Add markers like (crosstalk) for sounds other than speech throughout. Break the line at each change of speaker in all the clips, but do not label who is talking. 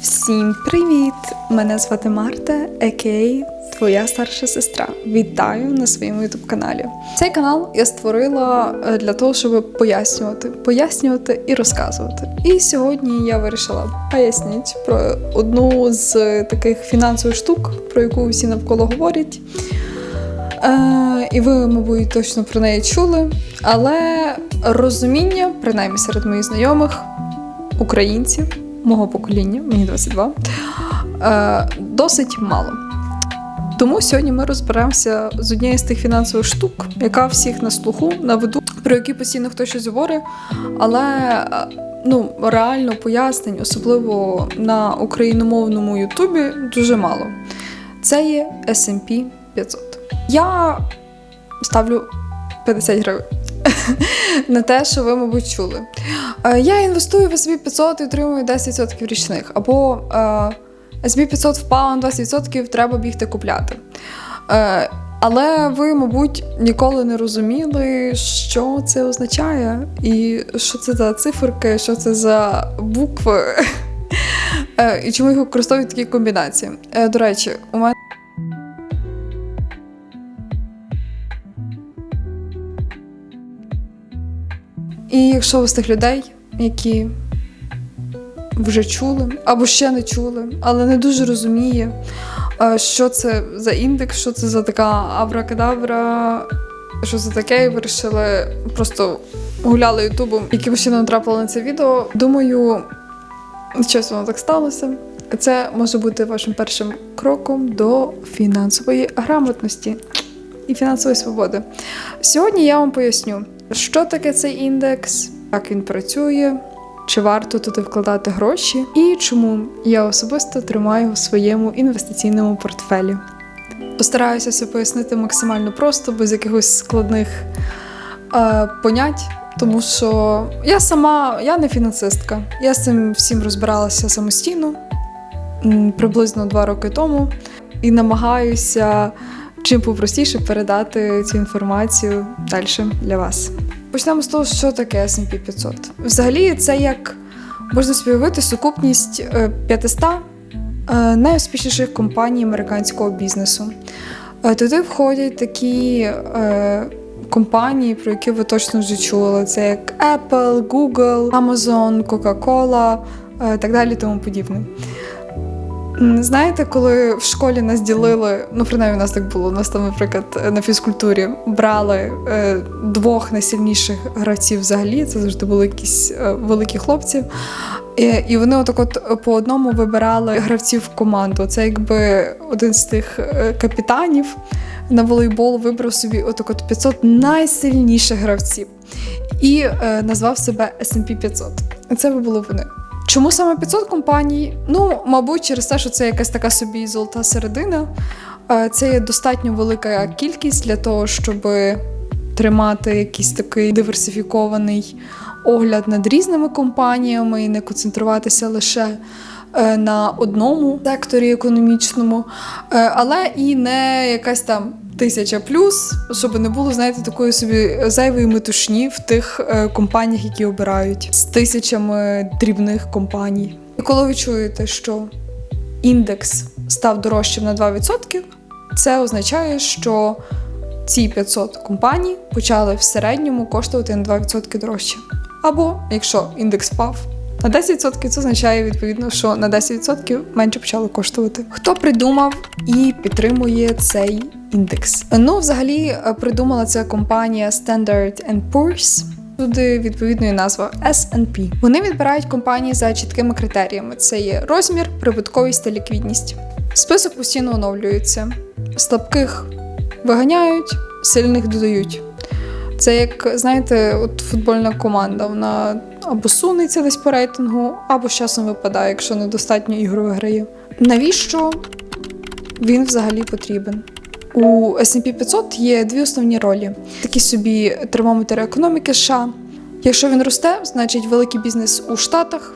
Всім привіт! Мене звати Марта, а.к.а. твоя старша сестра. Вітаю на своєму ютуб каналі. Цей канал я створила е, для того, щоб пояснювати, пояснювати і розказувати. І сьогодні я вирішила пояснити про одну з таких фінансових штук, про яку всі навколо говорять. Е, і ви, мабуть, точно про неї чули. Але розуміння, принаймні серед моїх знайомих, українців мого покоління, мені 22, е, досить мало. Тому сьогодні ми розберемося з однією з тих фінансових штук, яка всіх на слуху, на виду, про які постійно хтось щось говорить, але е, ну, реально пояснень, особливо на україномовному Ютубі, дуже мало. Це є SP 500. Я ставлю 50 гривень (laughs) на те, що ви, мабуть, чули. Е, Я інвестую в SP 500 і отримую 10% річних. Або SP 500 впало на 20%, треба бігти купляти. Е, Але ви, мабуть, ніколи не розуміли, що це означає, і що це за циферки, що це за букви, (laughs) Е, і чому їх використовують такі комбінації. До речі, у мене. І якщо ви з тих людей, які вже чули або ще не чули, але не дуже розуміє, е, що це за індекс, що це за така абракадабра, що це таке, і вирішили просто гуляли ютубом, якимось чином натрапили на це відео. Думаю, чесно воно так сталося. Це може бути вашим першим кроком до фінансової грамотності і фінансової свободи. Сьогодні я вам поясню, що таке цей індекс, як він працює, чи варто туди вкладати гроші, і чому я особисто тримаю в своєму інвестиційному портфелі. Постараюся все пояснити максимально просто, без якихось складних е, понять. Тому що я сама, я не фінансистка. Я з цим всім розбиралася самостійно приблизно два роки тому і намагаюся чим попростіше передати цю інформацію далі для вас. Почнемо з того, що таке S&P 500. Взагалі, це як можна собі уявити сукупність е, 500 е, найуспішніших компаній американського бізнесу. Е, Туди входять такі е, компанії, про які ви точно вже чули. Це як Apple, Google, Amazon, Coca-Cola, е, так далі, тому подібне. Знаєте, коли в школі нас ділили, ну принаймні у нас так було. У нас там, наприклад, на фізкультурі брали е, двох найсильніших гравців взагалі. Це завжди були якісь е, великі хлопці. І, і вони отак от по одному вибирали гравців в команду. Це якби один з тих е, капітанів на волейбол вибрав собі отак от 500 найсильніших гравців і е, назвав себе S&P 500. Це би було вони. Чому саме 500 компаній? Ну, мабуть, через те, що це якась така собі золота середина. Е, Це є достатньо велика кількість для того, щоб тримати якийсь такий диверсифікований огляд над різними компаніями і не концентруватися лише е, на одному секторі економічному, Е, але і не якась там тисяча плюс, щоб не було, знаєте, такої собі зайвої метушні в тих е, компаніях, які обирають з тисячами дрібних компаній. І коли ви чуєте, що індекс став дорожчим на 2%, це означає, що ці 500 компаній почали в середньому коштувати на 2% дорожче. Або якщо індекс впав на 10%, це означає відповідно, що на 10% менше почали коштувати. Хто придумав і підтримує цей індекс? Ну, взагалі, е, придумала це компанія Standard Poor's. Туди відповідно і назва S&P. Вони відбирають компанії за чіткими критеріями: це є розмір, прибутковість та ліквідність. Список постійно оновлюється. Слабких виганяють, сильних додають. Це як, знаєте, от футбольна команда, вона або сунеться десь по рейтингу, або з часом випадає, якщо недостатньо ігор виграє. Навіщо він взагалі потрібен? У S&P 500 є дві основні ролі: такі собі термометр економіки США. Якщо він росте, значить великий бізнес у Штатах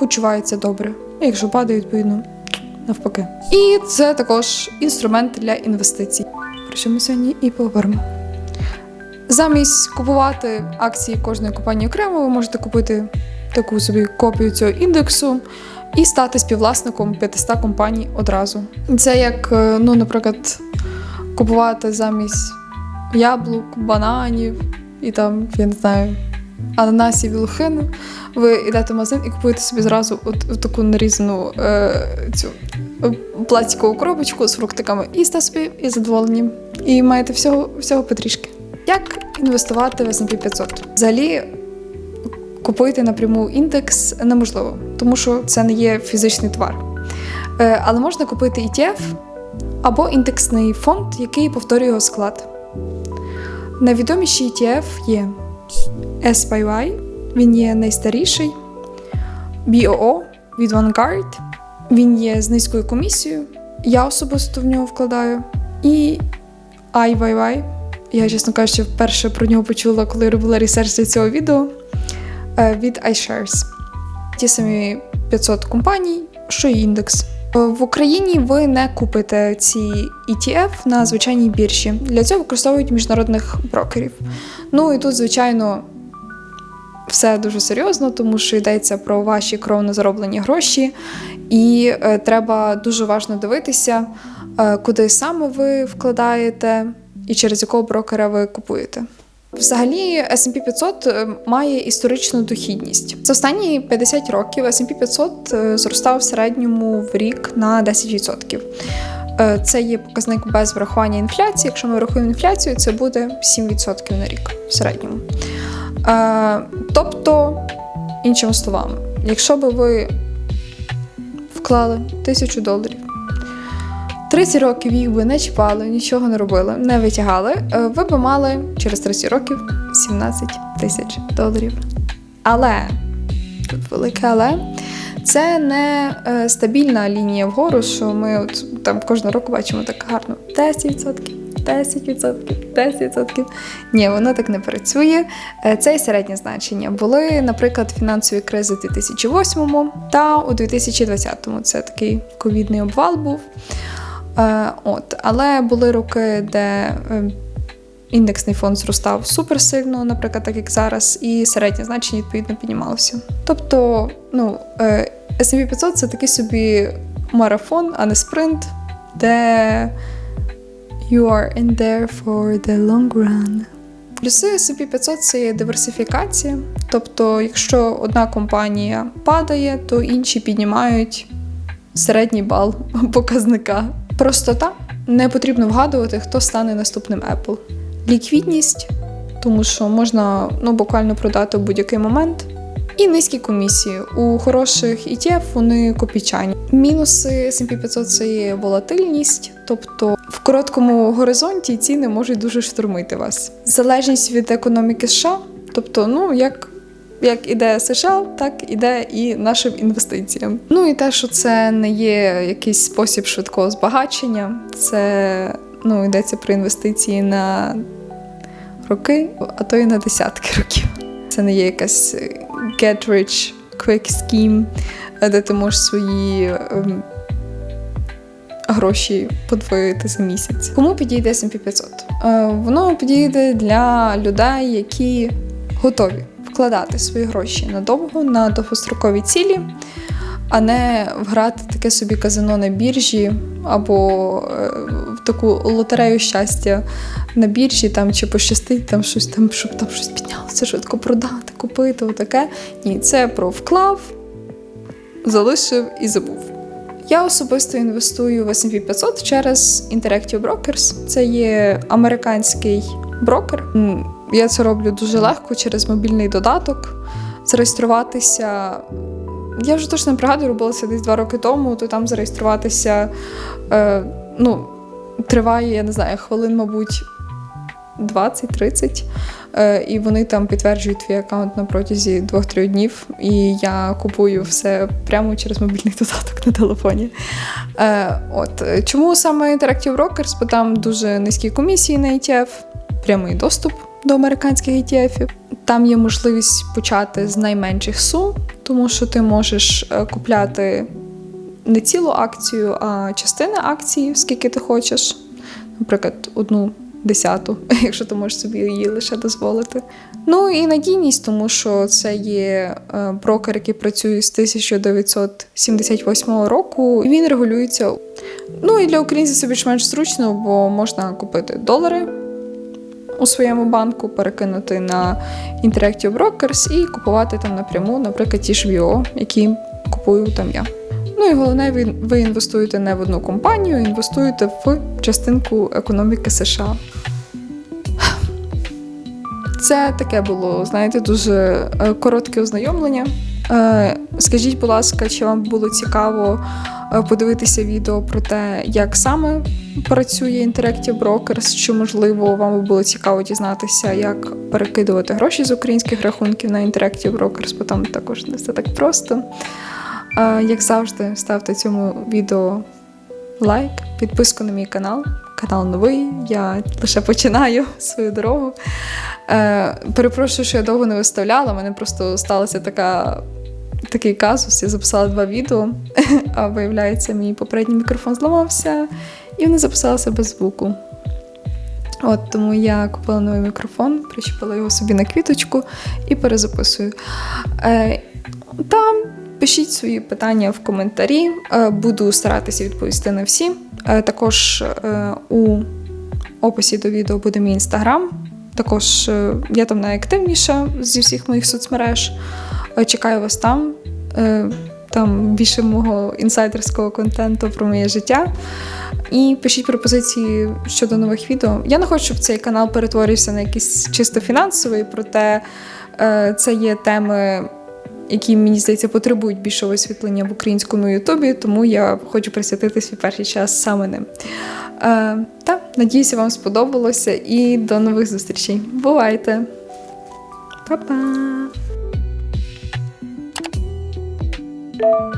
почувається добре. Якщо падає, відповідно, навпаки. І це також інструмент для інвестицій. Про що ми сьогодні і поговоримо. Замість купувати акції кожної компанії окремо, ви можете купити таку собі копію цього індексу і стати співвласником 500 компаній одразу. Це як, е, ну, наприклад, купувати замість яблук, бананів і там, я не знаю, ананасів і лохину. Ви йдете в магазин і купуєте собі зразу от, от таку нарізану е, цю е, пластикову коробочку з фруктиками і сте собі і задоволені. І маєте всього, всього потрішки. Як інвестувати в S&P 500? Взагалі, купити напряму індекс неможливо, тому що це не є фізичний товар. Е, але можна купити ETF або індексний фонд, який повторює його склад. Найвідоміші ETF є SPY, він є найстаріший, BOO від Vanguard, він є з низькою комісією. Я особисто в нього вкладаю. І IYY. Я, чесно кажучи, вперше про нього почула, коли робила ресерч для цього відео е, від iShares. Ті самі 500 компаній, що й індекс. Е, В Україні ви не купите ці ETF на звичайній біржі. Для цього використовують міжнародних брокерів. Ну і тут, звичайно, все дуже серйозно, тому що йдеться про ваші кровно зароблені гроші, і е, треба дуже важно дивитися, куди саме ви вкладаєте і через якого брокера ви купуєте. Взагалі, S&P 500 е, має історичну дохідність. За останні 50 років S&P 500 е, зростав в середньому в рік на 10%. Е, Це є показник без врахування інфляції. Якщо ми врахуємо інфляцію, це буде 7% на рік в середньому. Тобто, іншими словами, якщо би ви вклали тисячу доларів, 30 років їх би не чіпали, нічого не робили, не витягали, е, ви би мали через 30 років 17 тисяч доларів. Але тут велике але. Це не е, стабільна лінія вгору, що ми от там кожного року бачимо так гарно 10%, 10%, 10%. Ні, воно так не працює. Е, Це і середнє значення. Були, наприклад, фінансові кризи в 2008 та у 2020. Це такий ковідний обвал був. Е, От, але були роки, де е, індексний фонд зростав суперсильно, наприклад, так як зараз, і середнє значення відповідно піднімалося. Тобто, ну, е, S&P 500 це такий собі марафон, а не спринт, де you are in there for the long run. Плюси S&P 500 це є диверсифікація. Тобто, якщо одна компанія падає, то інші піднімають середній бал (laughs) показника. Простота не потрібно вгадувати, хто стане наступним Apple. Ліквідність, тому що можна ну, буквально продати в будь-який момент. І низькі комісії. У хороших ETF вони копійчані. Мінуси S&P 500 це є волатильність, тобто в короткому горизонті ціни можуть дуже штурмити вас. Залежність від економіки США, тобто, ну як як іде США, так іде і нашим інвестиціям. Ну і те, що це не є якийсь спосіб швидкого збагачення, це ну, йдеться про інвестиції на роки, а то і на десятки років. Це не є якась get rich quick scheme, де ти можеш свої ем, гроші подвоїти за місяць. Кому підійде S&P 500? Е, воно підійде для людей, які готові вкладати свої гроші надовго на довгострокові цілі, а не вграти таке собі казино на біржі або е, в таку лотерею щастя на біржі, там чи пощастить, там щось там, щоб там щось піднялося, швидко продати, купити, отаке. Ні, це про вклав, залишив і забув. Я особисто інвестую в S&P 500 через Interactive Brokers. Це є американський брокер. Я це роблю дуже легко через мобільний додаток. Зареєструватися. Я вже точно не пригадую, робила це десь два роки тому, то там зареєструватися е, ну, триває, я не знаю, хвилин, мабуть, 20-30. Е, і вони там підтверджують твій аккаунт на протязі 2-3 днів. І я купую все прямо через мобільний додаток на телефоні. Е, от. Чому саме Interactive Brokers? Бо там дуже низькі комісії на ETF, прямий доступ до американських ETF. Там є можливість почати з найменших сум, тому що ти можеш е, купляти не цілу акцію, а частини акції, скільки ти хочеш. Наприклад, одну десяту, (laughs) якщо ти можеш собі її лише дозволити. Ну і надійність, тому що це є е, брокер, який працює з 1978 року. Він регулюється. Ну і для українців це більш-менш зручно, бо можна купити долари у своєму банку, перекинути на Interactive Brokers і купувати там напряму, наприклад, ті ж VO, які купую там я. Ну і головне, ви, інвестуєте не в одну компанію, інвестуєте в частинку економіки США. Це таке було, знаєте, дуже е, коротке ознайомлення. Е, Скажіть, будь ласка, чи вам було цікаво подивитися відео про те, як саме працює Interactive Brokers, чи можливо вам було цікаво дізнатися, як перекидувати гроші з українських рахунків на Interactive Brokers, бо там також не все так просто. Е, Як завжди, ставте цьому відео лайк, підписку на мій канал. Канал новий, я лише починаю (laughs) свою дорогу. Е, перепрошую, що я довго не виставляла. У мене просто сталася така, такий казус. Я записала два відео, (laughs) а виявляється, мій попередній мікрофон зламався, і вони записалися без звуку. От тому я купила новий мікрофон, причепила його собі на квіточку і перезаписую. Е, там пишіть свої питання в коментарі. Е, Буду старатися відповісти на всі. Е, Також е, у описі до відео буде мій інстаграм. Також е, я там найактивніша зі всіх моїх соцмереж. Е, Чекаю вас там. Е, Там більше мого інсайдерського контенту про моє життя. І пишіть пропозиції щодо нових відео. Я не хочу, щоб цей канал перетворився на якийсь чисто фінансовий, проте е, це є теми, які, мені здається, потребують більшого освітлення в українському Ютубі, тому я хочу присвятити свій перший час саме ним. Та, надіюся, вам сподобалося і до нових зустрічей. Бувайте! Па-па! Thank you.